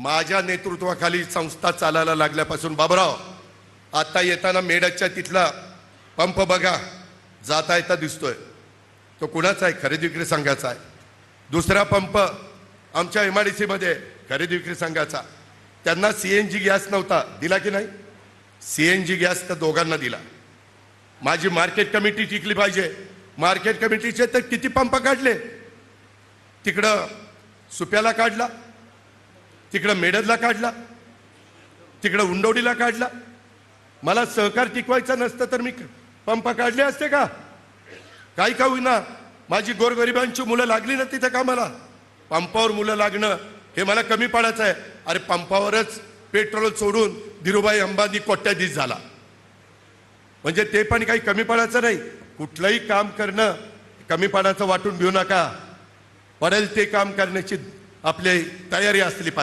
माझ्या नेतृत्वाखाली संस्था चालायला लागल्यापासून बाबराव आता येताना मेडकच्या तिथला पंप बघा. जाता येता दिसतोय. तो कुणाचा आहे? खरेदी विक्री संघाचा आहे. दुसरा पंप आमच्या एम आय डी सीमध्ये खरेदी विक्री संघाचा. त्यांना सी एन जी गॅस नव्हता. दिला की नाही? सी एन जी गॅस त्या दोघांना दिला. माझी मार्केट कमिटी टिकली पाहिजे. मार्केट कमिटीचे तर किती पंप काढले? तिकडं सुप्याला काढला. तिकडं मेडदला काढला. तिकडं उंडवडीला काढला. मला सहकार टिकवायचा नसतं तर मी पंप काढले असते का? काही का होईना. माझी गोरगरिबांची मुलं लागली ना तिथं का मला पंपावर मुलं लागणं हे मला कमी पाडायचं आहे. अरे पंपावरच पेट्रोल सोडून धीरुभाई अंबानी कोट्याधीश झाला. म्हणजे ते पण काही कमी पडायचं नाही. कुठलंही काम करणं कमी पाण्याचं वाटून घेऊ नका. पडेल ते काम करण्याची आपली तयारी असली